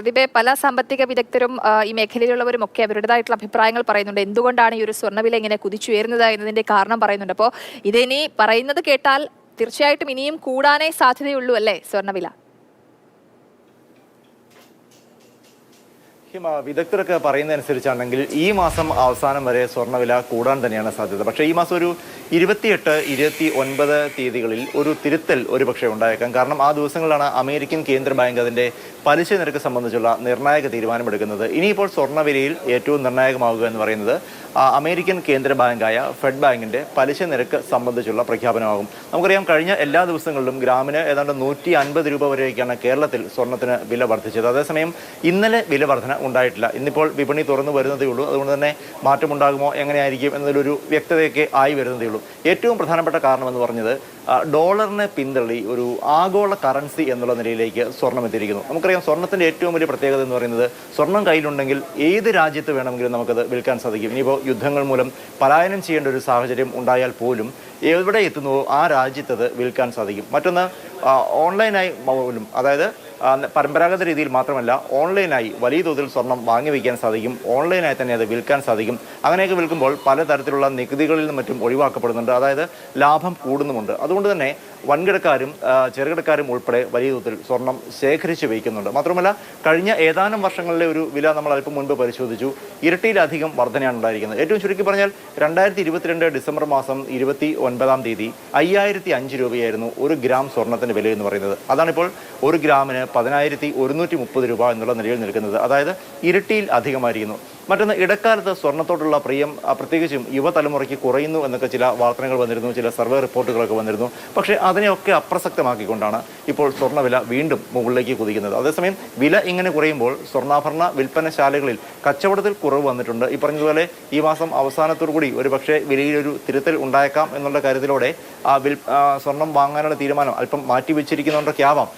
പ്രതിഭയെ പല സാമ്പത്തിക വിദഗ്ധരും ഈ മേഖലയിലുള്ളവരും ഒക്കെ അവരുടേതായിട്ടുള്ള അഭിപ്രായങ്ങൾ പറയുന്നുണ്ട്. എന്തുകൊണ്ടാണ് ഈ ഒരു സ്വർണവില ഇങ്ങനെ കുതിച്ചുയരുന്നത് എന്നതിന്റെ കാരണം പറയുന്നുണ്ട്. അപ്പോൾ ഇതിനി പറയുന്നത് കേട്ടാൽ തീർച്ചയായിട്ടും ഇനിയും കൂടാനേ സാധ്യതയുള്ളൂ അല്ലേ സ്വർണവില? വിദഗ്ധരൊക്കെ പറയുന്നതനുസരിച്ചാണെങ്കിൽ ഈ മാസം അവസാനം വരെ സ്വർണവില കൂടാൻ തന്നെയാണ് സാധ്യത. പക്ഷേ ഈ മാസം ഒരു ഇരുപത്തിയെട്ട് ഇരുപത്തി ഒൻപത് തീയതികളിൽ ഒരു തിരുത്തൽ ഒരു പക്ഷേ ഉണ്ടായേക്കാം. കാരണം ആ ദിവസങ്ങളിലാണ് അമേരിക്കൻ കേന്ദ്ര ബാങ്ക് അതിന്റെ പലിശ നിരക്ക് സംബന്ധിച്ചുള്ള നിർണായക തീരുമാനമെടുക്കുന്നത്. ഇനിയിപ്പോൾ സ്വർണവിലയിൽ ഏറ്റവും നിർണായകമാവുക എന്ന് പറയുന്നത് അമേരിക്കൻ കേന്ദ്ര ബാങ്കായ ഫെഡ് ബാങ്കിന്റെ പലിശ നിരക്ക് സംബന്ധിച്ചുള്ള പ്രഖ്യാപനമാകും. നമുക്കറിയാം കഴിഞ്ഞ എല്ലാ ദിവസങ്ങളിലും ഗ്രാമിന് ഏതാണ്ട് നൂറ്റി അൻപത് രൂപ വരെയൊക്കെയാണ് കേരളത്തിൽ സ്വർണത്തിന് വില വർദ്ധിച്ചത്. അതേസമയം ഇന്നലെ വില വർധന ഉണ്ടായിട്ടില്ല. ഇന്നിപ്പോൾ വിപണി തുറന്നു വരുന്നതേ ഉള്ളൂ. അതുകൊണ്ട് തന്നെ മാറ്റമുണ്ടാകുമോ എങ്ങനെയായിരിക്കും എന്നതിലൊരു വ്യക്തതയൊക്കെ ആയി വരുന്നതേ ഉള്ളൂ. ഏറ്റവും പ്രധാനപ്പെട്ട കാരണമെന്ന് പറഞ്ഞത് ഡോളറിനെ പിന്തള്ളി ഒരു ആഗോള കറൻസി എന്നുള്ള നിലയിലേക്ക് സ്വർണം എത്തിയിരിക്കുന്നു. നമുക്കറിയാം സ്വർണത്തിന്റെ ഏറ്റവും വലിയ പ്രത്യേകത എന്ന് പറയുന്നത് സ്വർണം കയ്യിലുണ്ടെങ്കിൽ ഏത് രാജ്യത്ത് വേണമെങ്കിലും നമുക്കത് വിൽക്കാൻ സാധിക്കും. ഇനിയിപ്പോൾ യുദ്ധങ്ങൾ മൂലം പലായനം ചെയ്യേണ്ട ഒരു സാഹചര്യം ഉണ്ടായാൽ പോലും എവിടെ എത്തുന്നുവോ ആ രാജ്യത്തത് വിൽക്കാൻ സാധിക്കും. മറ്റൊന്ന് ഓൺലൈനായി പോലും അതായത് പരമ്പരാഗത രീതിയിൽ മാത്രമല്ല ഓൺലൈനായി വലിയ തോതിൽ സ്വർണം വാങ്ങി വയ്ക്കാൻ സാധിക്കും ഓൺലൈനായി തന്നെ അത് വിൽക്കാൻ സാധിക്കും. അങ്ങനെയൊക്കെ വിൽക്കുമ്പോൾ പലതരത്തിലുള്ള നികുതികളിൽ നിന്നും മറ്റും ഒഴിവാക്കപ്പെടുന്നുണ്ട്. അതായത് ലാഭം കൂടുന്നുമുണ്ട്. അതുകൊണ്ട് തന്നെ വൻകിടക്കാരും ചെറുകിടക്കാരും ഉൾപ്പെടെ വലിയ തോതിൽ സ്വർണം ശേഖരിച്ച് വയ്ക്കുന്നുണ്ട് മാത്രമല്ല കഴിഞ്ഞ ഏതാനും വർഷങ്ങളിലെ ഒരു വില നമ്മൾ അല്പം മുൻപ് പരിശോധിച്ചു. ഇരട്ടിയിലധികം വർധനയാണ് ഉണ്ടായിരിക്കുന്നത്. ഏറ്റവും ചുരുക്കി പറഞ്ഞാൽ രണ്ടായിരത്തി ഇരുപത്തിരണ്ട് ഡിസംബർ മാസം ഇരുപത്തി ഒൻപതാം തീയതി അയ്യായിരത്തി അഞ്ച് രൂപയായിരുന്നു ഒരു ഗ്രാം സ്വർണത്തിന്റെ വില എന്ന് പറയുന്നത്. അതാണിപ്പോൾ ഒരു ഗ്രാമിന് പതിനായിരത്തി ഒരുന്നൂറ്റി മുപ്പത് രൂപ എന്നുള്ള നിലയിൽ നിൽക്കുന്നത്. അതായത് ഇരട്ടിയിൽ അധികമായിരിക്കുന്നു. മറ്റൊന്ന് ഇടക്കാലത്ത് സ്വർണത്തോടുള്ള പ്രിയം പ്രത്യേകിച്ചും യുവതലമുറയ്ക്ക് കുറയുന്നു എന്നൊക്കെ ചില വാർത്തകൾ വന്നിരുന്നു ചില സർവേ റിപ്പോർട്ടുകളൊക്കെ വന്നിരുന്നു. പക്ഷേ അതിനെയൊക്കെ അപ്രസക്തമാക്കിക്കൊണ്ടാണ് ഇപ്പോൾ സ്വർണവില വീണ്ടും മുകളിലേക്ക് കുതിക്കുന്നത്. അതേസമയം വില ഇങ്ങനെ കുറയുമ്പോൾ സ്വർണാഭരണ വിൽപ്പനശാലകളിൽ കച്ചവടത്തിൽ കുറവ് വന്നിട്ടുണ്ട്. ഈ പറഞ്ഞതുപോലെ ഈ മാസം അവസാനത്തോടു കൂടി ഒരു പക്ഷേ വിലയിലൊരു തിരുത്തൽ ഉണ്ടായേക്കാം എന്നുള്ള കാര്യത്തിലൂടെ ആ വിൽ സ്വർണം വാങ്ങാനുള്ള തീരുമാനം അല്പം മാറ്റിവെച്ചിരിക്കുന്നതുകൊണ്ടൊക്കെ ആവാം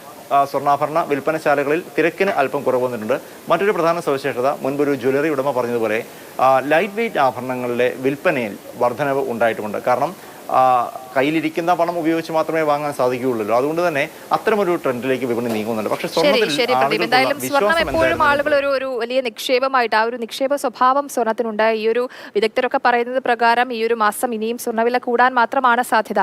സ്വർണാഭരണ വിൽപ്പനശാലകളിൽ തിരക്കിന് അല്പം കുറവ് വന്നിട്ടുണ്ട് മറ്റൊരു പ്രധാന സവിശേഷത മുൻപൊരു ജ്വല്ലറി ഉടമ പറഞ്ഞതുപോലെ ലൈറ്റ് വെയ്റ്റ് ആഭരണങ്ങളുടെ വിൽപ്പനയിൽ വർധനവ് ഉണ്ടായിട്ടുമുണ്ട് കാരണം കയ്യിലിരിക്കുന്ന പണം ഉപയോഗിച്ച് മാത്രമേ വാങ്ങാൻ സാധിക്കുകയുള്ളൂ. അതുകൊണ്ട് തന്നെ അത്തരമൊരു ട്രെൻഡിലേക്ക് വിപണി നീങ്ങുന്നുണ്ട്. പക്ഷേ സ്വർണം എപ്പോഴും ആളുകൾ ഒരു ഒരു വലിയ നിക്ഷേപമായിട്ട് ആ ഒരു നിക്ഷേപ സ്വഭാവം സ്വർണത്തിനുണ്ട് ഈ ഒരു വിദഗ്ധരൊക്കെ പറയുന്നത് പ്രകാരം ഈ ഒരു മാസം ഇനിയും സ്വർണവില കൂടാൻ മാത്രമാണ് സാധ്യത.